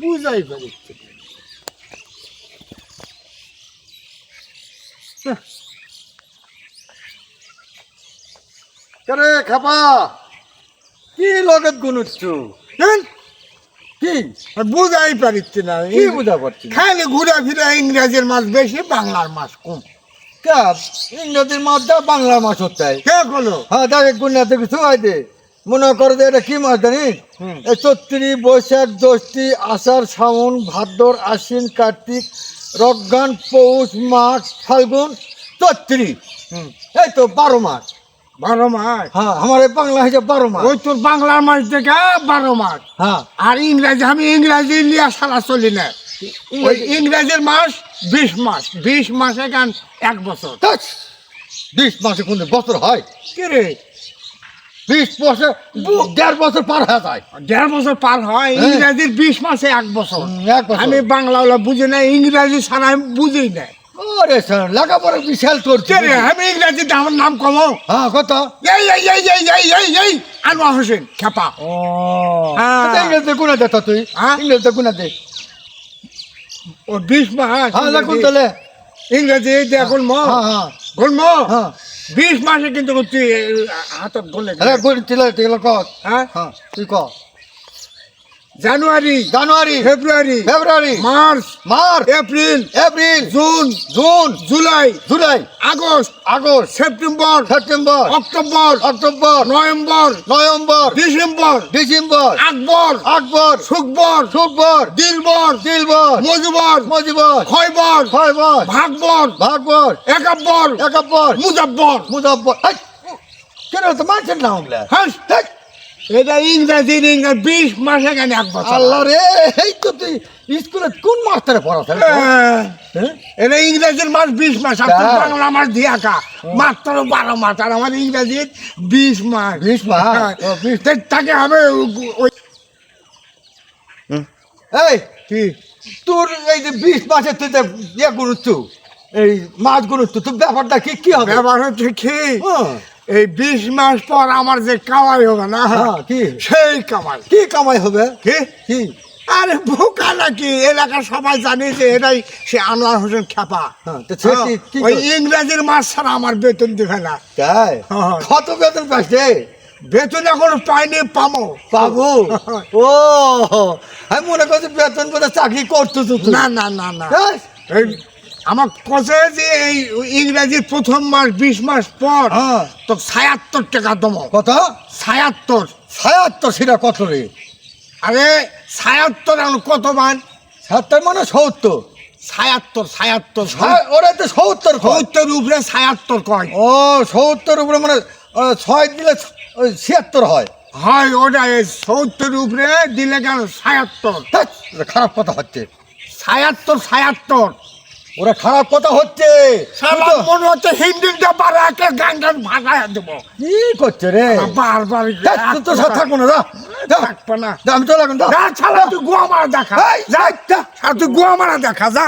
বুঝাই পারছি না। কেরে খাপা! কি লগত গুনুচ্ছু? হ্যাঁ? কি? বুঝাই পারছি না। কি বুঝা পারছি? খালি ঘুরে ফিরে ইংরেজির মাছ বেশি বাংলার মাছ কম। ইংরেজির মাছ দা বাংলা মাছ হচ্ছে। কে বলো। হ্যাঁ তাকে গুণাতে কিছু হয় দে। মনে করে যে এটা কি মাছ জানিস। এই চৈত্রি বৈশাখ জ্যৈষ্ঠী আষাঢ় শ্রাবণ ভাদ্র আশ্বিন কার্তিক রজ্ঞান পৌষ মাঘ ফাল্গুন চৈত্রি। এই তো বারো মাস। বারো মাস? হ্যাঁ আমার এই বাংলা হয়েছে বারো মাস। ওই তোর বাংলার মাস দেখে বারো মাস। হ্যাঁ। আর ইংরেজি আমি ইংরেজি নিয়ে সারা চলি না। ওই ইংরেজির মাস বিশ মাস। বিশ মাসে গান এক বছর। বিশ মাসে কোন বছর হয়? কি রে? বিশ বছর দেড় বছর পার হয়ে যায়। দেড় বছর পার হয় হ্যাঁ। ইংরেজির বিশ মাসে এক বছর। আমি বাংলা বুঝি না ইংরেজি ছাড়া আমি বুঝি না ওরে স্যার লেখাপড়া বিশাল রে আমি ইংরেজিতে আমার নাম কমো? হ্যাঁ কত? এই এই এই এই এই এই এই আনোয়ার হোসেন খেপা। ও। হ্যাঁ। ইংরেজিতে গুণা দে তো তুই। হ্যাঁ? ইংরেজিতে গুণা দে। ও বিশ মাস হ্যাঁ লেখুন তাহলে। ইংরেজি এখন ম হ্যাঁ হ্যাঁ। গুলম হ্যাঁ। বিশ মাসে কিন্তু তুই হাতত গলে ক হ্যাঁ হ্যাঁ? তুই ক জানুয়ারি জানুয়ারি ফেব্রুয়ারি February March March April April June June July July August August September September October October November November December December আকবর আকবর শুকবর শুকবর দিলবর দিলবর মজুবর মজিবর খয়বর ছয়বর ভাগবর ভাগবর একাব্বর একাব্বর মুজাব্বর মুজাব্বর কেন তো মানছেন না ওগুলা হ্যাঁ এটা ইংরেজি ইংরেজি বিশ মাসে কেন এক বছর? আল্লাহ রে এই তো তুই স্কুলে কোন মাস্টারে পড়াতেন হ্যাঁ। হ্যাঁ? এটা ইংরেজির মাস বিশ মাস আর তাই? বাংলা মাস দিয়াকা মাত্র বারো মাস আর আমার ইংরেজির বিশ মাস। বিশ মাস? হ্যাঁ। তাকে হবে ওই এই কি? তোর এই যে বিশ মাসে তুই ইয়ে গুরুত্ব এই মাছ গুরুত্ব তোর ব্যাপারটা কি কি হবে? ব্যাপার হচ্ছে কি? হ্যাঁ, এই বিশ মাস পর আমার যে কামাই হবে না হ্যাঁ, কি? সেই কামাই। কি কামাই হবে? কি? কি? আরে বোকা নাকি? এলাকার সবাই জানে যে এটাই সে আনোয়ার হোসেন খেপা হ্যাঁ, ওই? ইংরেজির মাস ছাড়া আমার বেতন দিবে না। তাই? হ্যাঁ। কত বেতন পাচ্ছে বেতন এখন পাইনি পাবো। পাবো? ও আমি মনে করছি বেতন করে চাকরি করতো না না না না। আমার কষে যে এই ইংরেজির প্রথম মাস বিশ মাস পর হ্যাঁ। তো ছায়াত্তর টাকা দম। কত? ছায়াত্তর ছায়াত্তর সেটা কত রে? আরে ছায়াত্তর এখন কত মান? সাত্তর মানে সত্তর। ছায়াত্তর ছায়াত্তর ওরা তো সত্তর। সত্তর উপরে ছায়াত্তর কয়। ও সত্তর উপরে মানে ছয় দিলে ছিয়াত্তর হয়। হয় ওটা এই সত্তর উপরে দিলে কেন ছায়াত্তর খারাপ কথা হচ্ছে। ছায়াত্তর ছায়াত্তর ওরা খারাপ কথা হচ্ছে। মনে হচ্ছে হিন্দিটা পারে একটা গান গান ভাষায় দেবো। কি করছে রে? বারবার তো সাথে থাকব না আমি চলে এখন তুই গোয়া মারা দেখা। তুই গোয়া মারা দেখা যা।